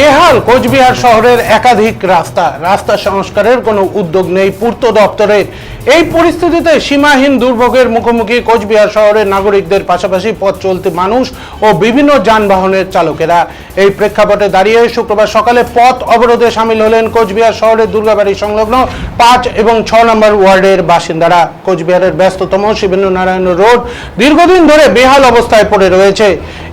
বেহাল কোচবিহার শহরের একাধিক রাস্তা রাস্তা সংস্কারের কোনো উদ্যোগ নেই পূর্ত দপ্তরের। এই পরিস্থিতিতে সীমাহীন দুর্ভোগের মুখোমুখি কোচবিহার শহরের নাগরিকদের পাশাপাশি পথ চলতি মানুষ ও বিভিন্ন যানবাহনের চালকেরা। এই প্রেক্ষাপটে দাঁড়িয়ে শুক্রবার সকালে পথ অবরোধে সামিল হলেন কোচবিহার শহরের দুর্গাবাড়ি সংলগ্ন পাঁচ এবং ছ নম্বর ওয়ার্ডের বাসিন্দারা। কোচবিহারের ব্যস্ততম শিবেন্দ্রনারায়ণ রোড দীর্ঘদিন ধরে বেহাল অবস্থায় পড়ে রয়েছে।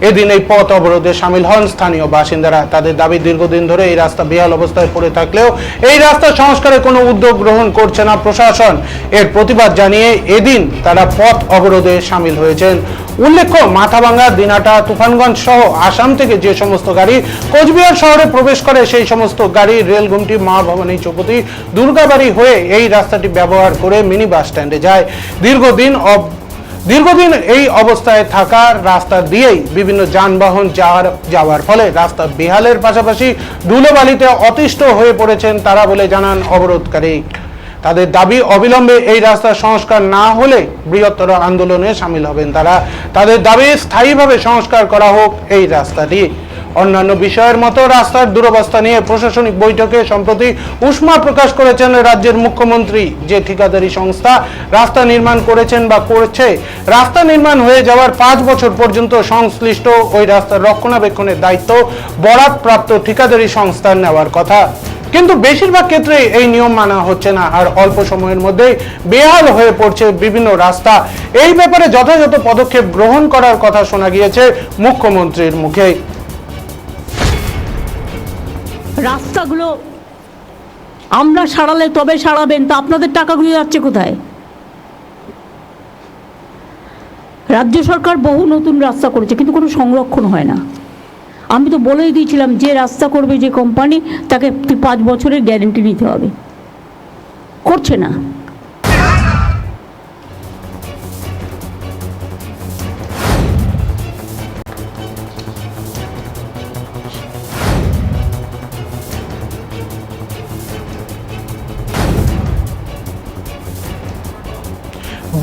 এদিন এই পথ অবরোধে সামিল হন স্থানীয় বাসিন্দারা। তাদের দাবি, দীর্ঘদিন ধরে এই রাস্তা বেহাল অবস্থায় পড়ে থাকলেও এই রাস্তা সংস্কারে কোনো উদ্যোগ গ্রহণ করছে না প্রশাসন। এর প্রতিবাদ জানিয়ে এদিন তারা পথ অবরোধে সামিল হয়েছেন। উল্লেখ্য, মাথাভাঙ্গা, দিনাটা, তুফানগঞ্জ সহ আসাম থেকে যে সমস্ত গাড়ি কোচবিহার শহরে প্রবেশ করে, সেই সমস্ত গাড়ি, রেলগুমটি মা ভবানী চৌপতি দুর্গাবাড়ি হয়ে এই রাস্তাটি ব্যবহার করে মিনি বাস স্ট্যান্ডে যায়। দীর্ঘদিন দীর্ঘদিন এই অবস্থায় থাকা রাস্তা দিয়েই বিভিন্ন যানবাহন যাওয়ার যাওয়ার ফলে রাস্তা বেহালের পাশাপাশি ধুলোবালিতে অতিষ্ঠ হয়ে পড়েছেন তারা বলে জানান অবরোধকারী। তাদের দাবি অবিলম্বে এই রাস্তার সংস্কার না হলে বৃহত্তর আন্দোলনে সামিল হবেন তারা। তাদের দাবি স্থায়ীভাবে সংস্কার করা হোক এই রাস্তাটি। অন্যান্য বিষয়ের মতো রাস্তার দুরবস্থা নিয়ে প্রশাসনিক বৈঠকে সম্প্রতি উষ্মা প্রকাশ করেছেন রাজ্যের মুখ্যমন্ত্রী। যে ঠিকাদারি সংস্থা রাস্তা নির্মাণ করেছেন বা করছে, রাস্তা নির্মাণ হয়ে যাওয়ার পাঁচ বছর পর্যন্ত সংশ্লিষ্ট ওই রাস্তার রক্ষণাবেক্ষণের দায়িত্ব বরাদপ্রাপ্ত ঠিকাদারি সংস্থার নেওয়ার কথা। কিন্তু বেশিরভাগ ক্ষেত্রে এই নিয়ম মানা হচ্ছে না। আর অল্প সময়ের মধ্যেই বেহাল হয়ে পড়ছে বিভিন্ন রাস্তা। এই ব্যাপারে যথাযথ পদক্ষেপ গ্রহণ করার কথা শোনা গিয়েছে মুখ্যমন্ত্রীর মুখে। রাস্তাগুলো আমরা সারালে তবে সারাবেন, তা আপনাদের টাকাগুলো যাচ্ছে কোথায়? রাজ্য সরকার বহু নতুন রাস্তা করেছে, কিন্তু কোনো সংরক্ষণ হয় না। আমি তো বলেই দিয়েছিলাম, যে রাস্তা করবে যে কোম্পানি তাকে পাঁচ বছরের গ্যারেন্টি নিতে হবে। করছে না।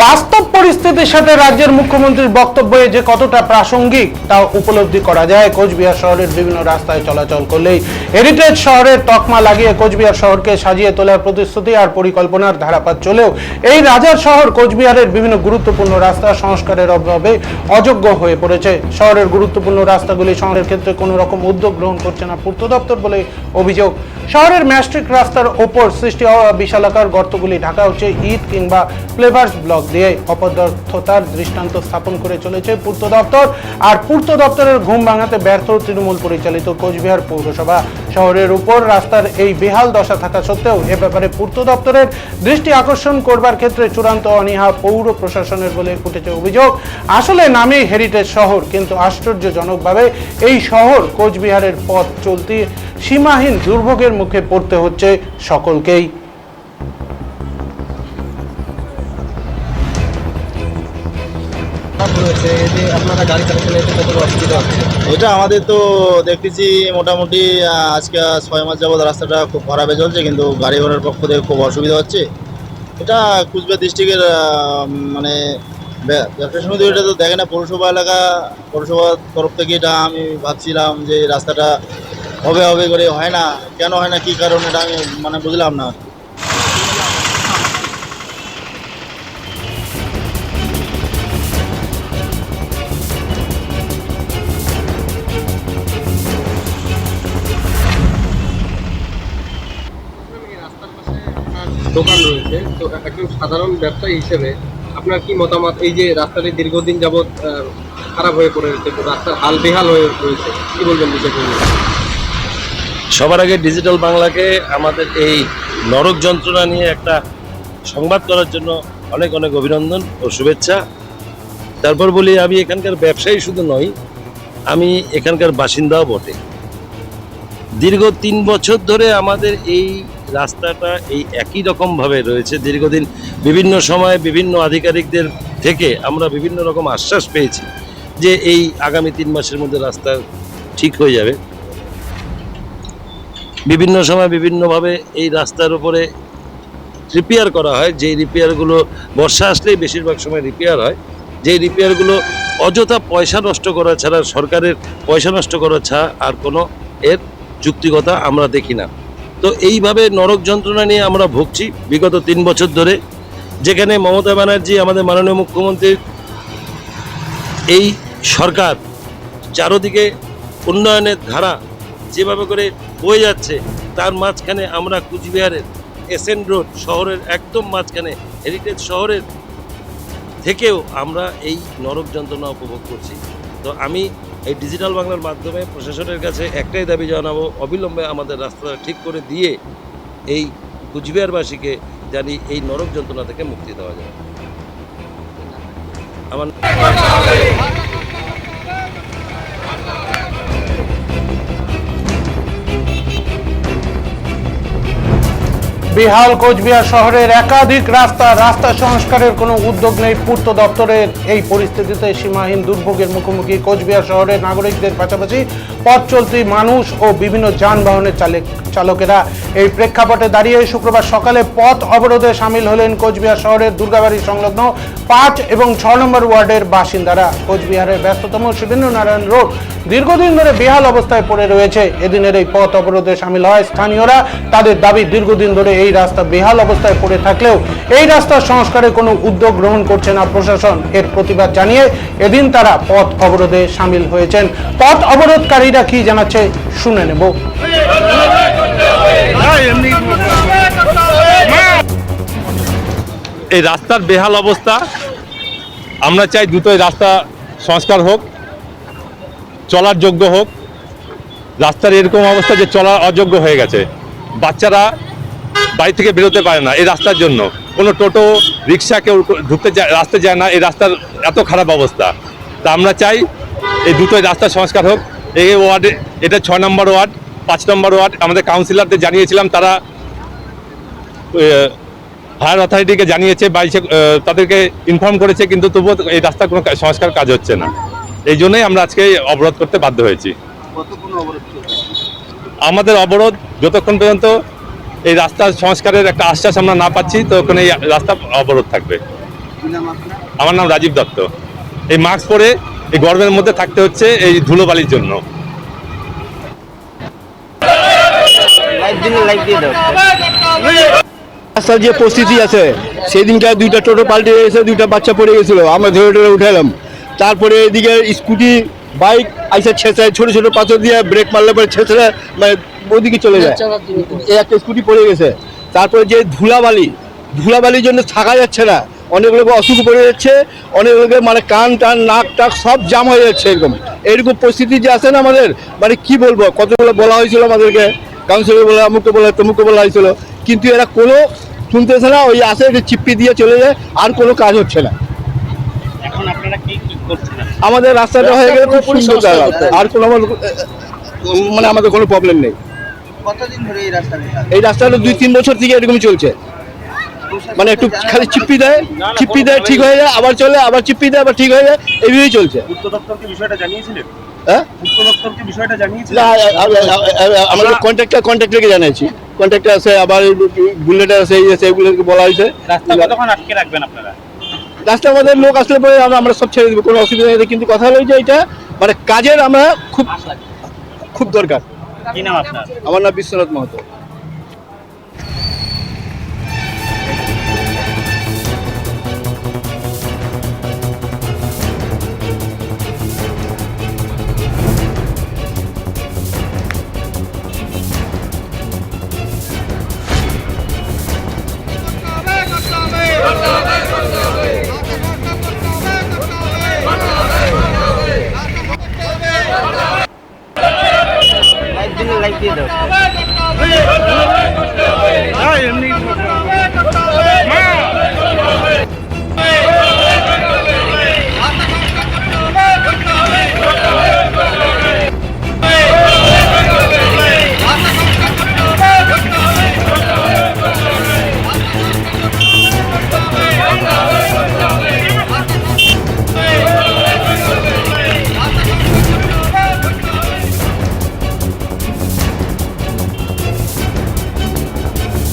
বাস্তব পরিস্থিতির সাথে রাজ্যের মুখ্যমন্ত্রীর বক্তব্যে যে কতটা প্রাসঙ্গিক, তা উপলব্ধি করা যায়। কোচবিহার শহরের বিভিন্ন রাস্তায় চলাচল করলেই হেরিটেজ শহরের তকমা লাগিয়ে কোচবিহার শহরকে সাজিয়ে তোলার প্রতিশ্রুতি আর পরিকল্পনার ধারাপাত চলেও এই রাজার শহর কোচবিহারের বিভিন্ন গুরুত্বপূর্ণ রাস্তা সংস্কারের অভাবে অযোগ্য হয়ে পড়েছে। শহরের গুরুত্বপূর্ণ রাস্তাগুলি শহরের ক্ষেত্রে কোনো রকম উদ্যোগ গ্রহণ করছে না পূর্ত দপ্তর বলে অভিযোগ। শহরের ম্যাস্ট্রিক রাস্তার ওপর সৃষ্টি হওয়া বিশালাকার গর্তগুলি ঢাকা হচ্ছে ইট কিংবা ফ্লেভার্স ব্লক দিয়ে। অপদার্থতার দৃষ্টান্ত স্থাপন করে চলেছে পূর্ত দপ্তর। আর পূর্ত দপ্তরের ঘুম ভাঙাতে ব্যর্থ তৃণমূল পরিচালিত কোচবিহার পৌরসভা। শহরের উপর রাস্তার এই বেহাল দশা থাকা সত্ত্বেও এ ব্যাপারে পূর্ত দপ্তরের দৃষ্টি আকর্ষণ করবার ক্ষেত্রে চূড়ান্ত অনীহা পৌর প্রশাসনের বলে উঠেছে অভিযোগ। আসলে নামেই হেরিটেজ শহর, কিন্তু আশ্চর্যজনকভাবে এই শহর কোচবিহারের পথ চলতি সীমাহীন দুর্ভোগের মুখে পড়তে হচ্ছে সকলকেই। এতে আপনারা গাড়ি চালাচলে এতে কত অসুবিধা এটা আমাদের তো দেখতেছি মোটামুটি আজকে ছয় মাস যাবত রাস্তাটা খুব খারাপে চলছে কিন্তু গাড়ি ঘোড়ার পক্ষ থেকে খুব অসুবিধা হচ্ছে। এটা কুচবিহার ডিস্ট্রিক্টের মানে ব্য- ব্যবসা এটা তো দেখে না, পৌরসভা এলাকা পৌরসভার তরফ থেকে এটা আমি ভাবছিলাম যে রাস্তাটা হবে হবে করে, হয় না, কেন হয় না, কী কারণ, এটা আমি মানে বুঝলাম না। দোকান রয়েছে। তো একজন সাধারণ ব্যবসায়ী হিসেবে আপনার কি মতামত? এই যে রাস্তাটি দীর্ঘদিন যাবৎ খারাপ হয়ে পড়ে রয়েছে, রাস্তার হাল বেহাল হয়ে রয়েছে, কি বলবেন সবার আগে ডিজিটাল বাংলাকে আমাদের এই নরক যন্ত্রণা নিয়ে একটা সংবাদ করার জন্য অনেক অনেক অভিনন্দন ও শুভেচ্ছা। তারপর বলি, আমি এখানকার ব্যবসায়ী শুধু নই, আমি এখানকার বাসিন্দাও বটে। দীর্ঘ তিন বছর ধরে আমাদের এই রাস্তাটা এই একই রকমভাবে রয়েছে। দীর্ঘদিন বিভিন্ন সময়ে বিভিন্ন আধিকারিকদের থেকে আমরা বিভিন্ন রকম আশ্বাস পেয়েছি যে এই আগামী তিন মাসের মধ্যে রাস্তা ঠিক হয়ে যাবে। বিভিন্ন সময় বিভিন্নভাবে এই রাস্তার উপরে রিপেয়ার করা হয়। যেই রিপেয়ারগুলো বর্ষা আসলেই বেশিরভাগ সময় রিপেয়ার হয়। যেই রিপেয়ারগুলো অযথা পয়সা নষ্ট করা ছাড়া সরকারের পয়সা নষ্ট করা ছাড়া আর কোনো এর যুক্তিকতা আমরা দেখি না। তো এইভাবে নরক যন্ত্রণা নিয়ে আমরা ভুগছি বিগত তিন বছর ধরে, যেখানে মমতা ব্যানার্জি, আমাদের মাননীয় মুখ্যমন্ত্রীর এই সরকার চারোদিকে উন্নয়নের ধারা যেভাবে করে বয়ে যাচ্ছে, তার মাঝখানে আমরা কুচবিহারের এসএন রোড শহরের একদম মাঝখানে, হেরিটেজ শহরের থেকেও আমরা এই নরক যন্ত্রণা উপভোগ করছি। তো আমি এই ডিজিটাল বাংলার মাধ্যমে প্রশাসনের কাছে একটাই দাবি জানাব, অবিলম্বে আমাদের রাস্তাটা ঠিক করে দিয়ে এই কুচবিহারবাসীকে জানি এই নরক যন্ত্রণা থেকে মুক্তি দেওয়া যায়। আমার বিহাল কোচবিহার শহরের একাধিক রাস্তা রাস্তা সংস্কারের কোনো উদ্যোগ নেই পূর্ত দপ্তরের। এই পরিস্থিতিতে সীমাহীন দুর্ভোগের মুখোমুখি কোচবিহার শহরের নাগরিকদের পাশাপাশি পথ চলতি মানুষ ও বিভিন্ন যানবাহনের চালক চালকেরা। এই প্রেক্ষাপটে দাঁড়িয়ে শুক্রবার সকালে পথ অবরোধে সামিল হলেন কোচবিহার শহরের দুর্গাবাড়ি সংলগ্ন পাঁচ এবং ছ নম্বর ওয়ার্ডের বাসিন্দারা। কোচবিহারের ব্যস্ততম সুরেন্দ্রনারায়ণ রোড দীর্ঘদিন ধরে বেহাল অবস্থায় পড়ে রয়েছে। এদিনের এই পথ অবরোধে সামিল হয় স্থানীয়রা। তাদের দাবি, দীর্ঘদিন ধরে এই রাস্তা বেহাল অবস্থায় পড়ে থাকলেও এই রাস্তার সংস্কারে কোনো উদ্যোগ গ্রহণ করছে না প্রশাসন। এর প্রতিবাদ জানিয়ে এদিন তারা পথ অবরোধে সামিল হয়েছেন। পথ অবরোধকারীরা কি জানাচ্ছে শুনে নেব। এই রাস্তার বেহাল অবস্থা, আমরা চাই দ্রুত এই রাস্তা সংস্কার হোক, চলার যোগ্য হোক। রাস্তার এরকম অবস্থা যে চলার অযোগ্য হয়ে গেছে। বাচ্চারা বাড়ি থেকে বেরোতে পারে না এই রাস্তার জন্য। কোনো টোটো রিক্সা কেউ ঢুকতে যায় রাস্তা যায় না এই রাস্তার এত খারাপ অবস্থা। তা আমরা চাই এই দুটোই রাস্তার সংস্কার হোক। এই ওয়ার্ডে এটা ছয় নম্বর ওয়ার্ড পাঁচ নম্বর ওয়ার্ড আমাদের কাউন্সিলরদের জানিয়েছিলাম তারা হায়ার অথরিটিকে জানিয়েছে বা তাদেরকে ইনফর্ম করেছে কিন্তু তবুও এই রাস্তার কোনো সংস্কার কাজ হচ্ছে না। এই জন্যই আমরা আজকে অবরোধ করতে বাধ্য হয়েছি। আমাদের অবরোধ যতক্ষণ পর্যন্ত এই রাস্তা সংস্কারের একটা আশ্বাস আমরা না পাচ্ছি ততক্ষণ এই রাস্তা অবরোধ থাকবে। আমার নাম রাজীব দত্ত। এই মাস্ক পরে এই গরমের মধ্যে থাকতে হচ্ছে এই ধুলোবালির জন্য। রাস্তার যে পরিস্থিতি আছে সেই সেদিনকার দুইটা টোটো পাল্টে এসে দুইটা বাচ্চা পড়ে গেছিল আমরা ধরে ধরে উঠালাম তারপরে এদিকে স্কুটি বাইক আইসা ছেঁচড়ায় ছোট ছোট পাথর দিয়ে ব্রেক মারলে পরে ছেঁচড়া মানে ওদিকে চলে যায়। এই একটা স্কুটি পড়ে গেছে। তারপরে যে ধুলাবালি ধুলাবালির জন্য থাকা যাচ্ছে না। অনেক লোক অসুখ পড়ে যাচ্ছে অনেক লোকের মানে কান টান নাক টাক সব জাম হয়ে যাচ্ছে এরকম। এরকম পরিস্থিতি যে আছে না আমাদের মানে কি বলব? কতগুলো বলা হয়েছিল আমাদেরকে। কাউন্সিলর বলে অমুককে বলে তমুককে বলা হয়েছিল। কিন্তু এরা কোনো শুনতেছে না ওই আসে যে চিপ্পি দিয়ে চলে যায় আর কোনো কাজ হচ্ছে না। আমাদের রাস্তাটা হয়ে গেলে খুব সুন্দর আর কোনো আমার মানে আমাদের কোনো প্রবলেম নেই। কতদিন ধরে এই রাস্তাটা এই রাস্তাটা দুই তিন বছর থেকে এরকমই চলছে। মানে একটু খালি চিপ্পি দেয় চিপ্পি দেয় ঠিক হয়ে যায় আবার চলে আবার চিপ্পি দেয় আবার ঠিক হয়ে যায় এইভাবেই চলছে। পূর্ত দপ্তরকে বিষয়টা জানিয়েছিলেন? হ্যাঁ? আমাদের কন্ট্রাক্টর কন্ট্রাক্টরকে কন্ট্রাক্টর আছে আবার বুলেটার আছে এই আছে এগুলোকে বলা হয়েছে। রাস্তা কতক্ষণ আটকে রাখবেন আপনারা? রাস্তা আমাদের লোক আসলে পরে আমরা আমরা সব ছেড়ে দেবো কোনো অসুবিধা নেই। কিন্তু কথা হলো যে এটা মানে কাজের আমরা খুব খুব দরকার। কি নাম আপনার? আমার নাম বিশ্বনাথ মাহাতো। লাইভ দিয়ে দাও। এমনি